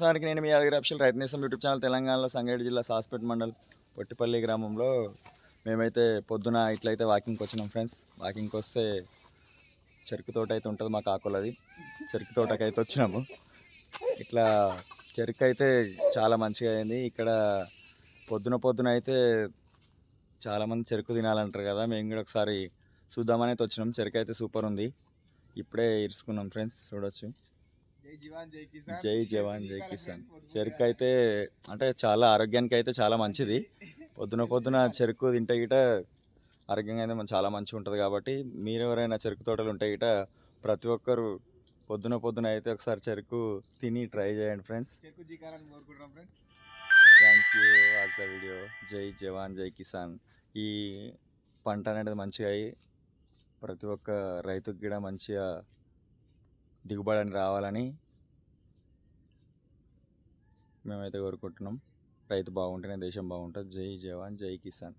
ప్రస్తుతానికి నేను మీ యాదగిరి అఫిషియల్ రైతనేశం యూట్యూబ్ ఛానల్ తెలంగాణలో సంగారెడ్డి జిల్లా సాస్పేట్ మండల్ పొట్టిపల్లి గ్రామంలో మేమైతే పొద్దున ఇట్లయితే వాకింగ్కి వచ్చినాం ఫ్రెండ్స్. వాకింగ్కి వస్తే చెరుకు తోట అయితే ఉంటుంది మా కాకులది చెరుకు తోటకి అయితే వచ్చినాము. ఇట్లా చెరుకు అయితే చాలా మంచిగా అయింది. ఇక్కడ పొద్దున పొద్దున అయితే చాలామంది చెరుకు తినాలంటారు కదా మేము కూడా ఒకసారి చూద్దామని అయితే వచ్చినాం. చెరుకు అయితే సూపర్ ఉంది. ఇప్పుడే ఇరుసుకున్నాం ఫ్రెండ్స్ చూడొచ్చు. జై జవాన్ జై కిసాన్. జై జవాన్ జై కిసాన్. చెరుకు అయితే అంటే చాలా ఆరోగ్యానికి అయితే చాలా మంచిది. పొద్దున పొద్దున చెరుకు తింటే గిట ఆరోగ్యంగా అయితే చాలా మంచిగా ఉంటుంది కాబట్టి మీరు ఎవరైనా చెరుకు తోటలు ఉంటే గిట ప్రతి ఒక్కరు పొద్దున పొద్దున అయితే ఒకసారి చెరుకు తిని ట్రై చేయండి friends. Thank you watch the video. జై జవాన్ జై కిసాన్. ఈ పంట అనేది మంచిగా అయ్యి ప్రతి ఒక్క రైతుకి కూడా మంచిగా దిగుబడి అని రావాలని మేమైతే కోరుకుంటున్నాం. రైతు బాగుంటేనే దేశం బాగుంటుంది. జై జవాన్ జై కిసాన్.